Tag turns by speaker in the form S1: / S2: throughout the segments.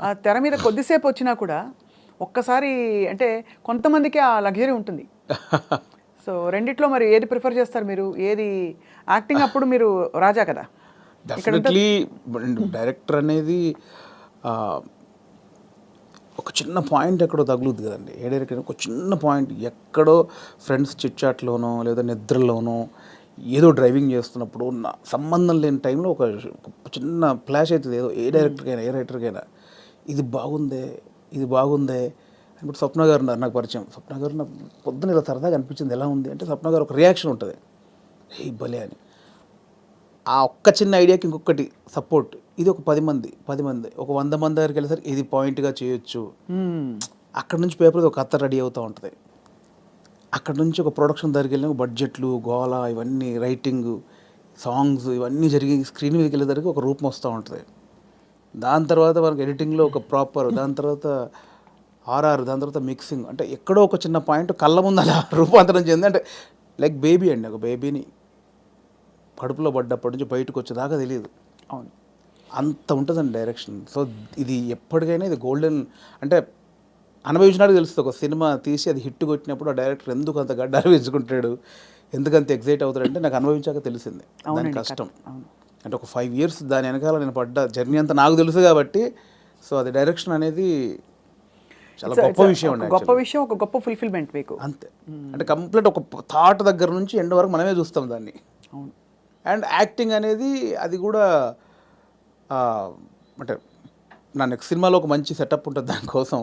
S1: ఆ తెర మీద కొద్దిసేపు వచ్చినా కూడా ఒక్కసారి అంటే కొంతమందికి ఆ లగ్జరీ ఉంటుంది. సో రెండిట్లో మరి ఏది ప్రిఫర్ చేస్తారు మీరు? ఏది యాక్టింగ్ అప్పుడు మీరు రాజా కదా?
S2: డెఫినెట్లీ డైరెక్టర్ అనేది ఒక చిన్న పాయింట్ ఎక్కడో తగులుద్ది కదండి. ఏ డైరెక్టర్ ఒక చిన్న పాయింట్ ఎక్కడో ఫ్రెండ్స్ చిట్చాట్లోనో లేదా నిద్రలోనో ఏదో డ్రైవింగ్ చేస్తున్నప్పుడు నా సంబంధం లేని టైంలో ఒక చిన్న ఫ్లాష్ అవుతుంది. ఏదో ఏ డైరెక్టర్కైనా ఏ రైటర్కైనా. ఇది బాగుందే ఇది బాగుందే ఇప్పుడు స్వప్న గారు ఉన్నారు నాకు పరిచయం. స్వప్న గారు నాకు పొద్దున ఇలా సరదాగా అనిపించింది. ఎలా ఉంది అంటే స్వప్న గారు ఒక రియాక్షన్ ఉంటుంది. హే భలే అని. ఆ ఒక్క చిన్న ఐడియాకి ఇంకొకటి సపోర్ట్. ఇది ఒక పది మంది పది మంది ఒక వంద మంది దగ్గరికి వెళ్ళేసరికి ఇది పాయింట్గా చేయొచ్చు. అక్కడ నుంచి పేపర్ ఒక కథ రెడీ అవుతూ ఉంటుంది. అక్కడ నుంచి ఒక ప్రొడక్షన్ దగ్గరికి వెళ్ళిన బడ్జెట్లు గోల ఇవన్నీ రైటింగ్ సాంగ్స్ ఇవన్నీ జరిగి స్క్రీన్ మీదకి వెళ్ళేసరికి ఒక రూపం వస్తూ ఉంటుంది. దాని తర్వాత మనకి ఎడిటింగ్లో ఒక ప్రాపర్ దాని తర్వాత ఆర్ఆర్ దాని తర్వాత మిక్సింగ్ అంటే ఎక్కడో ఒక చిన్న పాయింట్ కళ్ళ ముందు అలా రూపాంతరం చెంది అంటే లైక్ బేబీ అండి ఒక బేబీని కడుపులో పడ్డప్పటి నుంచి బయటకు వచ్చేదాకా తెలియదు
S1: అవును.
S2: అంత ఉంటుందండి డైరెక్షన్ సో ఇది ఎప్పటికైనా ఇది గోల్డెన్ అంటే అనుభవించినాడు తెలుస్తుంది. ఒక సినిమా తీసి అది హిట్ కొట్టినప్పుడు ఆ డైరెక్టర్ ఎందుకు అంత గడ్డ అనుభవించుకుంటాడు ఎందుకు అంత ఎగ్జైట్ అవుతాడంటే నాకు అనుభవించాక తెలిసింది. దాని కష్టం. అంటే ఒక ఫైవ్ ఇయర్స్ దాని వెనకాల నేను పడ్డ జర్నీ అంతా నాకు తెలుసు కాబట్టి సో అది డైరెక్షన్ అనేది చాలా గొప్ప విషయం
S1: గొప్ప. విషయం ఒక గొప్ప ఫుల్ఫిల్మెంట్ మీకు.
S2: అంతే. అంటే కంప్లీట్ ఒక థాట్ దగ్గర నుంచి ఎండ్ వరకు మనమే చూస్తాం దాన్ని.
S1: అవును.
S2: అండ్ యాక్టింగ్ అనేది అది కూడా అంటే నా నెక్స్ట్ సినిమాలో ఒక మంచి సెటప్ ఉంటుంది దానికోసం.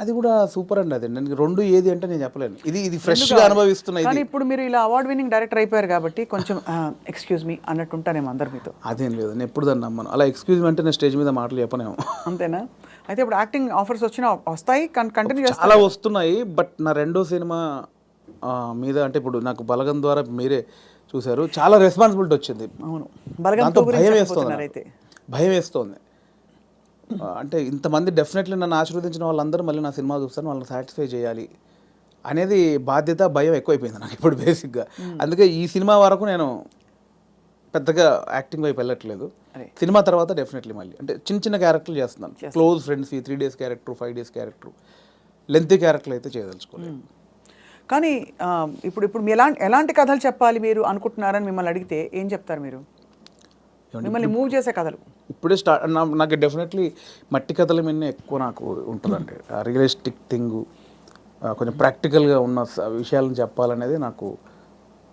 S2: అది కూడా సూపర్ అండి అది. నేను రెండు ఏది అంటే నేను చెప్పలేను. ఇది ఇది ఫ్రెష్గా అనుభవిస్తున్న
S1: కానీ ఇప్పుడు మీరు ఇలా అవార్డ్ విన్నింగ్ డైరెక్టర్ అయిపోయారు కాబట్టి కొంచెం ఎక్స్క్యూజ్ మీ అన్నట్టు ఉంటానేమో అందరు మీతో.
S2: అదేం లేదు నేను ఎప్పుడు దాన్ని నమ్మను. అలా ఎక్స్క్యూజ్ అంటే నేను స్టేజ్ మీద మాటలు చెప్పనేమో.
S1: అంతేనా? అయితే ఇప్పుడు యాక్టింగ్ ఆఫర్స్ వచ్చినా వస్తాయి కంటిన్యూ
S2: చాలా వస్తున్నాయి బట్ నా రెండో సినిమా మీద అంటే ఇప్పుడు నాకు బలగం ద్వారా మీరే చూశారు. చాలా రెస్పాన్సిబిలిటీ వచ్చింది.
S1: అవును. బలగంతో
S2: భయం వేస్తుంది భయం వేస్తోంది. అంటే ఇంతమంది డెఫినెట్లీ నన్ను ఆశీర్వదించిన వాళ్ళందరూ మళ్ళీ నా సినిమా చూస్తారు వాళ్ళని సాటిస్ఫై చేయాలి అనేది బాధ్యత భయం ఎక్కువైపోయింది నాకు ఇప్పుడు బేసిక్గా అందుకే ఈ సినిమా వరకు నేను పెద్దగా యాక్టింగ్ వైపు వెళ్ళట్లేదు. సినిమా తర్వాత డెఫినెట్లీ మళ్ళీ. అంటే చిన్న చిన్న క్యారెక్టర్లు చేస్తున్నాను. క్లోజ్ ఫ్రెండ్స్ ఈ three days character five days character lengthy క్యారెక్టర్లు అయితే చేయదలుచుకోలేదు.
S1: కానీ ఇప్పుడు ఇప్పుడు మీ ఎలాంటి ఎలాంటి కథలు చెప్పాలి మీరు అనుకుంటున్నారని మిమ్మల్ని అడిగితే ఏం చెప్తారు మీరు? మిమ్మల్ని మూవ్ చేసే కథలు.
S2: ఇప్పుడే స్టార్ట్ నాకు డెఫినెట్లీ మట్టి కథల మీద ఎక్కువ నాకు ఉంటుందండి. రియలిస్టిక్ థింగ్ కొంచెం ప్రాక్టికల్గా ఉన్న విషయాలను చెప్పాలనేది నాకు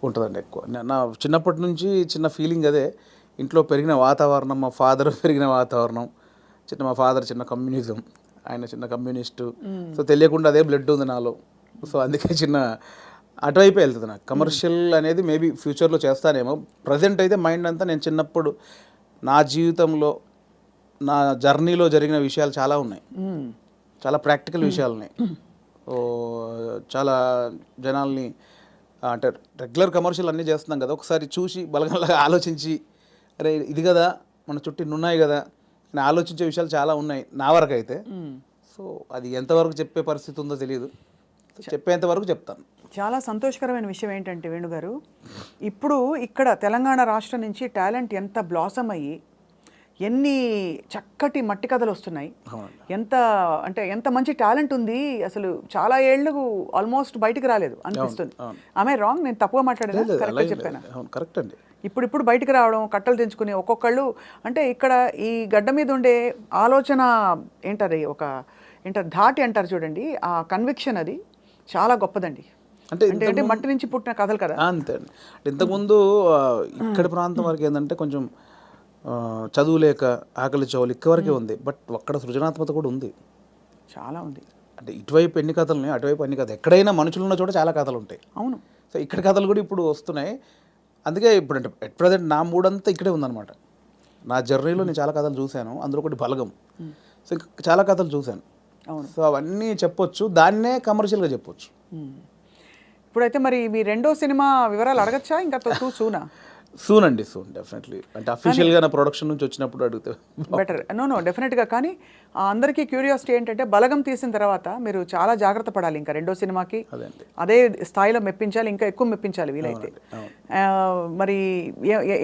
S2: ఉంటుందండి ఎక్కువ. నా- నా చిన్నప్పటి నుంచి చిన్న ఫీలింగ్ అదే ఇంట్లో పెరిగిన వాతావరణం మా ఫాదర్ పెరిగిన వాతావరణం చిన్న మా ఫాదర్ చిన్న కమ్యూనిజం ఆయన చిన్న కమ్యూనిస్టు సో తెలియకుండా అదే బ్లడ్ ఉంది నాలో. సో అందుకే చిన్న అటువైపే వెళ్తుంది నాకు. కమర్షియల్ అనేది మేబీ ఫ్యూచర్లో చేస్తానేమో. ప్రజెంట్ అయితే మైండ్ అంతా నేను చిన్నప్పుడు నా జీవితంలో నా జర్నీలో జరిగిన విషయాలు చాలా ఉన్నాయి. చాలా ప్రాక్టికల్ విషయాలు ఉన్నాయి చాలా జనాల్ని అంటే రెగ్యులర్ కమర్షియల్ అన్నీ చేస్తున్నాం కదా ఒకసారి చూసి బలగంలాగా ఆలోచించి అరే ఇది కదా మన చుట్టూ ఉన్నాయి కదా అని ఆలోచించే విషయాలు చాలా ఉన్నాయి నా వరకు అయితే. సో అది ఎంతవరకు చెప్పే పరిస్థితి ఉందో తెలియదు. చెప్పేంత వరకు చెప్తాను.
S1: చాలా సంతోషకరమైన విషయం ఏంటంటే వేణుగారు ఇప్పుడు ఇక్కడ తెలంగాణ రాష్ట్రం నుంచి టాలెంట్ ఎంత బ్లాసమ్ అయ్యి ఎన్ని చక్కటి మట్టి కథలు వస్తున్నాయి. ఎంత అంటే ఎంత మంచి టాలెంట్ ఉంది అసలు చాలా ఏళ్ళు ఆల్మోస్ట్ బయటికి రాలేదు అనిపిస్తుంది. ఆమె రాంగ్ నేను తప్పుగా మాట్లాడాను?
S2: లేదు.
S1: చెప్పాను?
S2: కరెక్ట్ అండి.
S1: ఇప్పుడు ఇప్పుడు బయటికి రావడం కట్టలు తెంచుకుని ఒక్కొక్కళ్ళు అంటే ఇక్కడ ఈ గడ్డ మీద ఉండే ఆలోచన ఏంటది ఒక ఏంటారు ధాటి అంటారు చూడండి ఆ కన్విక్షన్ అది చాలా గొప్పదండి.
S2: అంటే
S1: అంటే మట్టి నుంచి పుట్టిన కథలు కదా?
S2: అంతే ఇంతకుముందు ఇక్కడి ప్రాంతం వరకు ఏంటంటే కొంచెం చదువు లేక ఆకలి చౌలు ఇక్కడ వరకే ఉంది. బట్ అక్కడ సృజనాత్మకత కూడా ఉంది.
S1: చాలా ఉంది.
S2: అంటే ఇటువైపు ఎన్ని కథలు ఉన్నాయి అటువైపు ఎన్ని కథలు. ఎక్కడైనా మనుషులు ఉన్న చోట చాలా కథలు ఉంటాయి.
S1: అవును.
S2: సో ఇక్కడ కథలు కూడా ఇప్పుడు వస్తున్నాయి. అందుకే ఇప్పుడు అంటే ఎట్ ప్రజెంట్ నా మూడంతా ఇక్కడే ఉందన్నమాట. నా జర్నీలో నేను చాలా కథలు చూశాను. అందులో ఒకటి బలగం. సో ఇంకా చాలా కథలు చూశాను.
S1: అవును.
S2: సో అవన్నీ చెప్పొచ్చు. దాన్నే కమర్షియల్గా చెప్పొచ్చు.
S1: ఇప్పుడైతే మరి మీ రెండో సినిమా వివరాలు అడగచ్చా? ఇంకా టూ సూనా?
S2: సూన్ అండి సూన్ డెఫినెట్లీ అంటే అఫీషియల్గా నా ప్రొడక్షన్ నుంచి వచ్చినప్పుడు అడిగితే
S1: బెటర్. నో నో డెఫినెట్గా కానీ ఆ, అందరికీ క్యూరియాసిటీ ఏంటంటే బలగం తీసిన తర్వాత మీరు చాలా జాగ్రత్త పడాలి ఇంకా రెండో సినిమాకి.
S2: అదే
S1: స్థాయిలో మెప్పించాలి ఇంకా ఎక్కువ మెప్పించాలి వీలైతే. మరి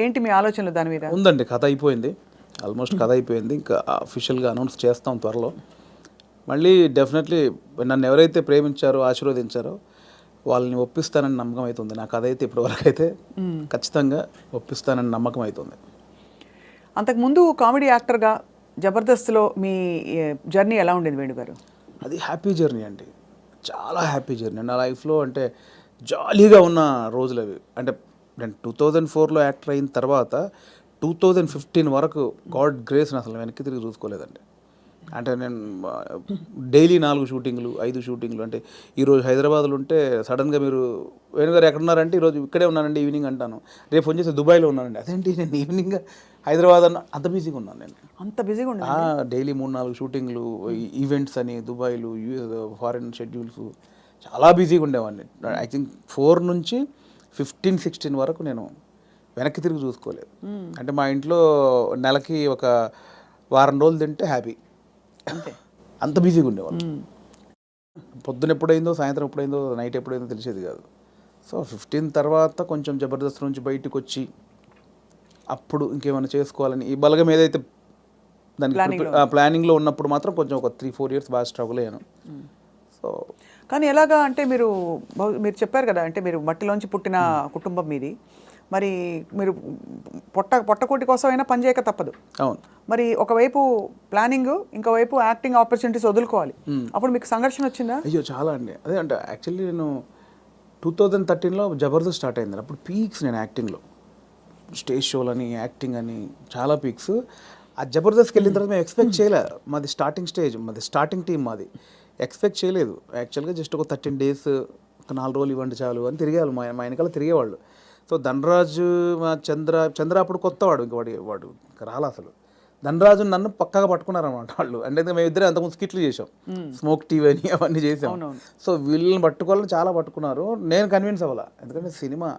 S1: ఏంటి మీ ఆలోచనలు దాని మీద?
S2: ఉందండి కథ అయిపోయింది. ఆల్మోస్ట్ కథ అయిపోయింది. ఇంకా అఫీషియల్గా అనౌన్స్ చేస్తాం త్వరలో. మళ్ళీ డెఫినెట్లీ నన్ను ఎవరైతే ప్రేమించారో ఆశీర్వదించారో వాళ్ళని ఒప్పిస్తానని నమ్మకం అవుతుంది నా కథ అయితే ఇప్పటివరకు అయితే ఖచ్చితంగా ఒప్పిస్తానని నమ్మకం అవుతుంది
S1: అంతకుముందు కామెడీ యాక్టర్గా జబర్దస్త్లో మీ జర్నీ ఎలా ఉండేది వేణు గారు?
S2: అది హ్యాపీ జర్నీ అండి. చాలా హ్యాపీ జర్నీ. నా లైఫ్లో అంటే జాలీగా ఉన్న రోజులు అవి. అంటే నేను టూ థౌజండ్ ఫోర్లో యాక్టర్ అయిన తర్వాత టూ థౌజండ్ ఫిఫ్టీన్ వరకు గాడ్ గ్రేస్ అసలు వెనక్కి తిరిగి చూసుకోలేదండి. అంటే నేను డైలీ నాలుగు షూటింగ్లు ఐదు షూటింగ్లు అంటే ఈరోజు హైదరాబాద్లో ఉంటే సడన్గా మీరు వేణుగారు ఎక్కడున్నారంటే ఈరోజు ఇక్కడే ఉన్నానండి ఈవినింగ్ అంటాను. రేపు ఫోన్ చేసి దుబాయ్లో ఉన్నానండి. అదేంటి నేను ఈవినింగ్ హైదరాబాద్ అన్న అంత బిజీగా ఉన్నాను నేను.
S1: అంత బిజీగా ఉండేది
S2: డైలీ మూడు నాలుగు షూటింగ్లు ఈవెంట్స్ అని దుబాయ్లు యూఎస్ ఫారిన్ షెడ్యూల్స్. చాలా బిజీగా ఉండేవాడిని. ఐ థింక్ ఫోర్ నుంచి ఫిఫ్టీన్ సిక్స్టీన్ వరకు నేను వెనక్కి తిరిగి చూసుకోలేదు. అంటే మా ఇంట్లో నెలకి ఒక వారం రోజులు తింటే హ్యాపీ.
S1: అంతే.
S2: అంత బిజీగా ఉండేవాళ్ళు. పొద్దున ఎప్పుడైందో సాయంత్రం ఎప్పుడైందో నైట్ ఎప్పుడైందో తెలిసేది కాదు. సో ఫిఫ్టీన్ తర్వాత కొంచెం జబర్దస్త్ నుంచి బయటకు వచ్చి అప్పుడు ఇంకేమైనా చేసుకోవాలని ఈ బలగం ఏదైతే దానికి ప్లానింగ్లో ఉన్నప్పుడు మాత్రం కొంచెం ఒక త్రీ ఫోర్ ఇయర్స్ బాగా స్ట్రగుల్ అయ్యాను. సో
S1: కానీ ఎలాగా అంటే మీరు మీరు చెప్పారు కదా అంటే మీరు మట్టిలోంచి పుట్టిన కుటుంబం మీది. మరి మీరు పొట్ట పొట్టకోటి కోసం అయినా పనిచేయక తప్పదు.
S2: అవును.
S1: మరి ఒకవైపు ప్లానింగ్ ఇంకోవైపు యాక్టింగ్ ఆపర్చునిటీస్ వదులుకోవాలి. అప్పుడు మీకు సంఘర్షణ వచ్చిందా?
S2: అయ్యో చాలా అండి. అదే అంటే యాక్చువల్లీ నేను టూ థౌజండ్ థర్టీన్లో జబర్దస్త్ స్టార్ట్ అయింది. అప్పుడు పీక్స్ నేను యాక్టింగ్లో. స్టేజ్ షోలని యాక్టింగ్ అని చాలా పీక్స్. ఆ జబర్దస్త్కి వెళ్ళిన తర్వాత మేము ఎక్స్పెక్ట్ చేయలే. మాది స్టార్టింగ్ స్టేజ్ మాది స్టార్టింగ్ టీం మాది. ఎక్స్పెక్ట్ చేయలేదు. యాక్చువల్గా జస్ట్ ఒక థర్టీన్ డేస్ ఒక నాలుగు రోజులు ఇవ్వండి చాలు అని తిరిగేవాళ్ళు. మా మా వెనకాల తిరిగేవాళ్ళు. సో ధనరాజు మా చంద్ర చంద్ర అప్పుడు కొత్తవాడు ఇంక వాడు వాడు ఇంకా రాలా అసలు. ధనరాజు నన్ను పక్కగా పట్టుకున్నారన్నమాట వాళ్ళు. అంటే మేము ఇద్దరు అంతకుముందు స్కిట్లు చేసాం స్మోక్ టీవీ అని అవన్నీ చేసాం. సో వీళ్ళని పట్టుకోవాలని చాలా పట్టుకున్నారు. నేను కన్విన్స్ అవ్వాలా? ఎందుకంటే సినిమా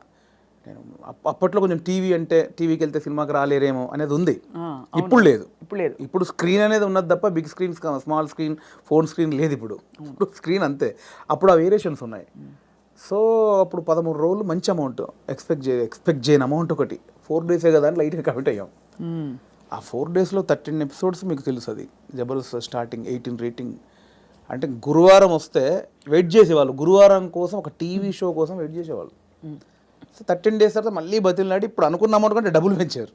S2: నేను అప్ప- అప్పట్లో కొంచెం టీవీ అంటే టీవీకి వెళ్తే సినిమాకి రాలేరేమో అనేది ఉంది. ఇప్పుడు లేదు.
S1: ఇప్పుడు లేదు.
S2: ఇప్పుడు స్క్రీన్ అనేది ఉన్నది తప్ప big screen small screen phone screen లేదు ఇప్పుడు. ఇప్పుడు స్క్రీన్ అంతే. అప్పుడు ఆ వేరియేషన్స్ ఉన్నాయి. సో అప్పుడు పదమూడు రోజులు మంచి అమౌంట్. ఎక్స్పెక్ట్ చే ఎక్స్పెక్ట్ చేయని అమౌంట్ ఒకటి. ఫోర్ డేసే కదా అని లైట్గా కమిట్ అయ్యాం. ఆ ఫోర్ డేస్లో థర్టీన్ ఎపిసోడ్స్ మీకు తెలుసు అది. Jabardasth starting eighteen rating. అంటే గురువారం వస్తే వెయిట్ చేసేవాళ్ళు. గురువారం కోసం ఒక టీవీ షో కోసం వెయిట్ చేసేవాళ్ళు. సో థర్టీన్ డేస్ తర్వాత మళ్ళీ బతిలాడి ఇప్పుడు అనుకున్న అమౌంట్ కంటే డబ్బులు పెంచారు.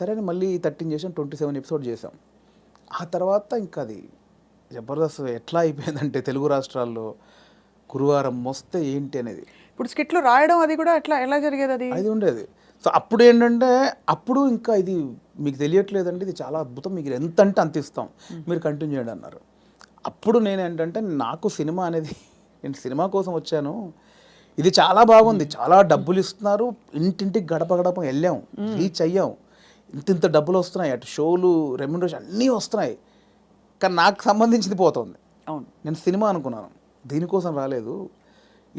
S2: సరే అని మళ్ళీ థర్టీన్ చేసాం ట్వంటీ సెవెన్ ఎపిసోడ్ చేసాం. ఆ తర్వాత ఇంకా అది జబర్దస్త్ ఎట్లా అయిపోయిందంటే తెలుగు రాష్ట్రాల్లో గురువారం వస్తే ఏంటి అనేది.
S1: ఇప్పుడు స్కిట్లు రాయడం అది కూడా ఎట్లా ఎలా జరిగేది అది?
S2: అది ఉండేది. సో అప్పుడు ఏంటంటే అప్పుడు ఇంకా ఇది మీకు తెలియట్లేదండి ఇది చాలా అద్భుతం మీకు ఎంత అంటే అంత ఇస్తాం మీరు కంటిన్యూ చేయండి అన్నారు. అప్పుడు నేను ఏంటంటే నాకు సినిమా అనేది నేను సినిమా కోసం వచ్చాను. ఇది చాలా బాగుంది చాలా డబ్బులు ఇస్తున్నారు ఇంటింటికి గడప గడప వెళ్ళాం రీచ్ అయ్యాం. ఇంత ఇంత డబ్బులు వస్తున్నాయి అటు షోలు రెమ్యునరేషన్ అన్నీ వస్తున్నాయి. కానీ నాకు సంబంధించింది పోతుంది.
S1: అవును.
S2: నేను సినిమా అనుకున్నాను. దీనికోసం రాలేదు.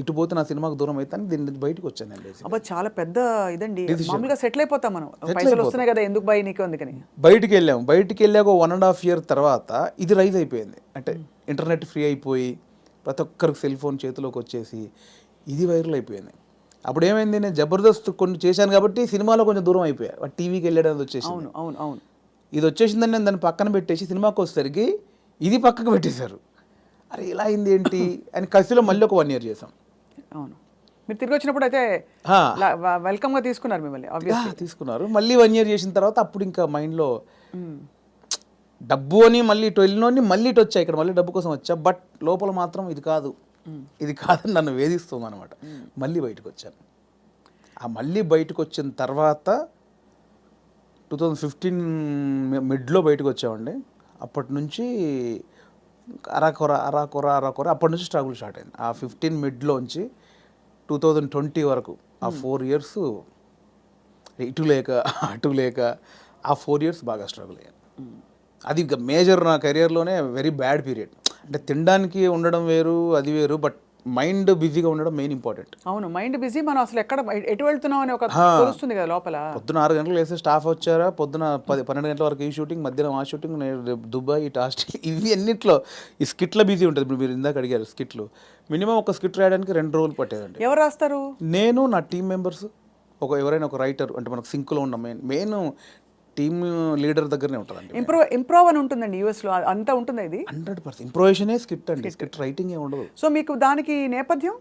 S2: ఇటు పోతే నా సినిమాకు దూరం అవుతాను దీని నుంచి బయటకు వచ్చాను నేను basically.
S1: అబ్బా చాలా పెద్ద ఇదండి. మామూలుగా సెటిల్ అయిపోతాం మనం. పైసలు వస్తున్నాయి కదా ఎందుకు బాయ్ నీకు అందుకని?
S2: బయటికి వెళ్ళాం. బయటికి వెళ్ళాక వన్ అండ్ హాఫ్ ఇయర్ తర్వాత ఇది రైజ్ అయిపోయింది. అంటే ఇంటర్నెట్ ఫ్రీ అయిపోయి ప్రతి ఒక్కరికి సెల్ ఫోన్ చేతిలోకి వచ్చేసి ఇది వైరల్ అయిపోయింది. అప్పుడు ఏమైంది? నేను జబర్దస్త్ కొన్ని చేశాను కాబట్టి సినిమాలో కొంచెం దూరం అయిపోయా. టీవీకి వెళ్ళడం వచ్చేసింది.
S1: అవును అవును అవును.
S2: ఇది వచ్చేసిందని నేను దాన్ని పక్కన పెట్టేసి సినిమాకి వచ్చేసరికి ఇది పక్కకు పెట్టేశారు. అరే ఇలా అయింది ఏంటి? అని కసిలో మళ్ళీ ఒక వన్ ఇయర్ చేసాం
S1: అవును. మీరు తిరిగి వచ్చినప్పుడు అయితే
S2: ఆ.
S1: వెల్కమ్గా తీసుకున్నారు మిమ్మల్ని
S2: తీసుకున్నారు. మళ్ళీ వన్ ఇయర్ చేసిన తర్వాత అప్పుడు ఇంకా మైండ్లో డబ్బు అని మళ్ళీ ఇటు వెళ్ళినోని మళ్ళీ ఇటు వచ్చా ఇక్కడ మళ్ళీ డబ్బు కోసం వచ్చా బట్ లోపల మాత్రం ఇది కాదు. ఇది కాదని నన్ను వేధిస్తుంది అనమాట మళ్ళీ బయటకు వచ్చాను. ఆ మళ్ళీ బయటకు వచ్చిన తర్వాత టూ థౌజండ్ ఫిఫ్టీన్ మిడ్లో బయటకు వచ్చామండి. అప్పటి నుంచి అరాకొర అరాకొర అరాకొర అప్పటి నుంచి స్ట్రగుల్ స్టార్ట్ అయింది. ఆ ఫిఫ్టీన్ మిడ్లోంచి టూ థౌజండ్ ట్వంటీ వరకు ఆ ఫోర్ ఇయర్స్ ఇటు లేక అటు లేక ఆ ఫోర్ ఇయర్స్ బాగా స్ట్రగుల్ అయ్యాను. అది ఇంకా మేజర్ నా కెరియర్లోనే వెరీ బ్యాడ్ పీరియడ్ అంటే తినడానికి ఉండడం వేరు అది వేరు బట్ మైండ్ బిజీగా ఉండడం మెయిన్ ఇంపార్టెంట్.
S1: అవును మైండ్ బిజీ మనం అసలు ఎక్కడ ఎటు వెళ్తున్నాం అని ఒక. తెలుస్తుంది కదా లోపల.
S2: పొద్దున ఆరు గంటలకు వేస్తే స్టాఫ్ వచ్చారా? పొద్దున పది పన్నెండు గంటల వరకు ఈ షూటింగ్ మధ్యాహ్నం ఆ షూటింగ్ దుబాయ్ ఇటు ఆస్ట్రేలియా ఇవి అన్నిట్లో ఈ స్కిట్లో బిజీ ఉంటుంది. ఇప్పుడు మీరు ఇందాక అడిగారు స్కిట్లు. మినిమం ఒక స్కిట్ రాయడానికి రెండు రోజులు పట్టేదండి.
S1: ఎవరు రాస్తారు?
S2: నేను నా టీం మెంబర్స్ ఒక ఎవరైనా ఒక రైటర్ అంటే మనకు సింక్లో ఉన్న మెయిన్ మెయిన్ టీమ్ లీడర్ దగ్గరనే ఉంటుందండి
S1: ఇంప్రూవ్ ఇంప్రూవ్ అని ఉంటుందండి యూఎస్లో అంతా ఉంటుందా ఇది?
S2: Hundred percent. ఇంప్రొవేషనే స్క్రిప్ట్ అండి. స్క్రిప్ట్. రైటింగ్ ఏ ఉండదు.
S1: సో మీకు దానికి నేపథ్యం?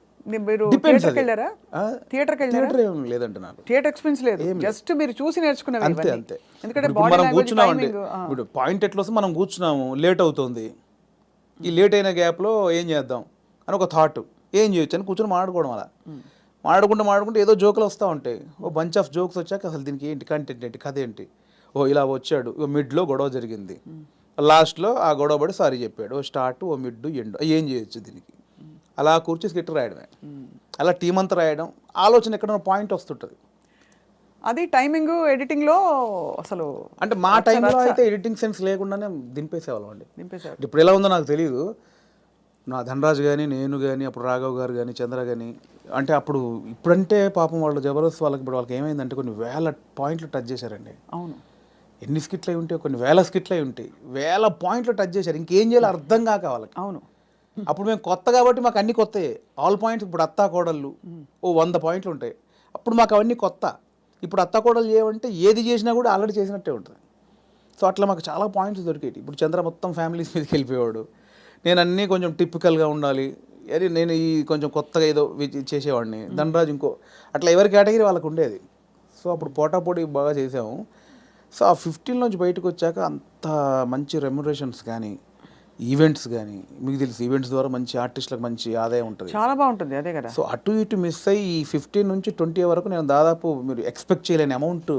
S1: మీరు థియేటర్కి. వెళ్ళారా థియేటర్కి వెళ్ళారా
S2: థియేటర్ ఏం లేదండి నాకు.
S1: థియేటర్ ఎక్స్పీరియన్స్ లేదు. జస్ట్ మీరు చూసి నేర్చుకునేవి
S2: అంతే. అంతే.
S1: ఎందుకంటే
S2: మనం కూర్చున్నామండి ఇప్పుడు పాయింట్ ఎట్లా వస్తే మనం కూర్చున్నాము లేట్ అవుతుంది. ఈ లేట్ అయిన గ్యాప్లో ఏం చేద్దాం అని ఒక థాట్ ఏం చేయొచ్చు అని కూర్చొని మాట్లాడుకోవడం అలా. మాడుకుంటూ మాడుకుంటూ ఏదో జోకులు వస్తూ ఉంటాయి. ఓ బంచ్ ఆఫ్ జోక్స్ వచ్చాక అసలు దీనికి ఏంటి కంటెంట్ ఏంటి కథ ఏంటి? ఓ ఇలా వచ్చాడు. ఓ మిడ్లో గొడవ జరిగింది. లాస్ట్లో ఆ గొడవ పడి సారీ చెప్పాడు. ఓ స్టార్ట్ ఓ మిడ్ ఎండ్ ఏం చేయొచ్చు దీనికి? అలా కూర్చి స్కిట్ రాయడమే. అలా టీం అంతా రాయడం ఆలోచన ఎక్కడ పాయింట్ వస్తుంటుంది.
S1: అది టైమింగ్ ఎడిటింగ్లో అసలు
S2: అంటే మా టైంలో అయితే ఎడిటింగ్ సెన్స్ లేకుండానే దింపేసేవాళ్ళం అండి.
S1: నింపేశారు
S2: ఇప్పుడు ఎలా ఉందో నాకు తెలియదు నా ధనరాజ్ కానీ నేను కానీ అప్పుడు రాఘవ్ గారు కానీ చంద్ర కానీ అంటే అప్పుడు ఇప్పుడంటే పాపం వాళ్ళు జబర్దస్త్ వాళ్ళకి ఇప్పుడు వాళ్ళకి ఏమైందంటే కొన్ని వేల పాయింట్లు టచ్ చేశారండి.
S1: అవును.
S2: ఎన్ని స్కిట్లు అయి ఉంటాయి కొన్ని వేల స్కిట్లు అయి ఉంటాయి. వేల పాయింట్లు టచ్ చేశారు. ఇంకేం చేయాలో అర్థం కాక వాళ్ళకి.
S1: అవును.
S2: అప్పుడు మేము కొత్త కాబట్టి మాకు అన్ని కొత్తయే. ఆల్ పాయింట్స్ ఇప్పుడు అత్తా కోడళ్ళు ఓ వంద పాయింట్లు ఉంటాయి. అప్పుడు మాకు అవన్నీ కొత్త. ఇప్పుడు అత్తా కోడలు చేయమంటే ఏది చేసినా కూడా ఆల్రెడీ చేసినట్టే ఉంటుంది. సో అట్లా మాకు చాలా పాయింట్స్ దొరికేవి ఇప్పుడు చంద్ర మొత్తం ఫ్యామిలీస్ మీదకి వెళ్ళిపోయేవాడు. నేను అన్నీ కొంచెం టిపికల్గా ఉండాలి. అరే నేను ఈ కొంచెం కొత్తగా ఏదో చేసేవాడిని. ధనరాజ్ ఇంకో అట్లా ఎవరి కేటగిరీ వాళ్ళకు ఉండేది. సో అప్పుడు పోటాపోటీ బాగా చేసాము. సో ఆ ఫిఫ్టీన్ నుంచి బయటకు వచ్చాక అంత మంచి రెమ్యురేషన్స్ కానీ ఈవెంట్స్ కానీ మీకు తెలుసు ఈవెంట్స్ ద్వారా మంచి ఆర్టిస్టులకు మంచి ఆదాయం ఉంటుంది.
S1: చాలా బాగుంటుంది అదే కదా.
S2: సో అటు ఇటు మిస్ అయ్యి ఈ ఫిఫ్టీన్ నుంచి ట్వంటీ వరకు నేను దాదాపు మీరు ఎక్స్పెక్ట్ చేయలేని అమౌంట్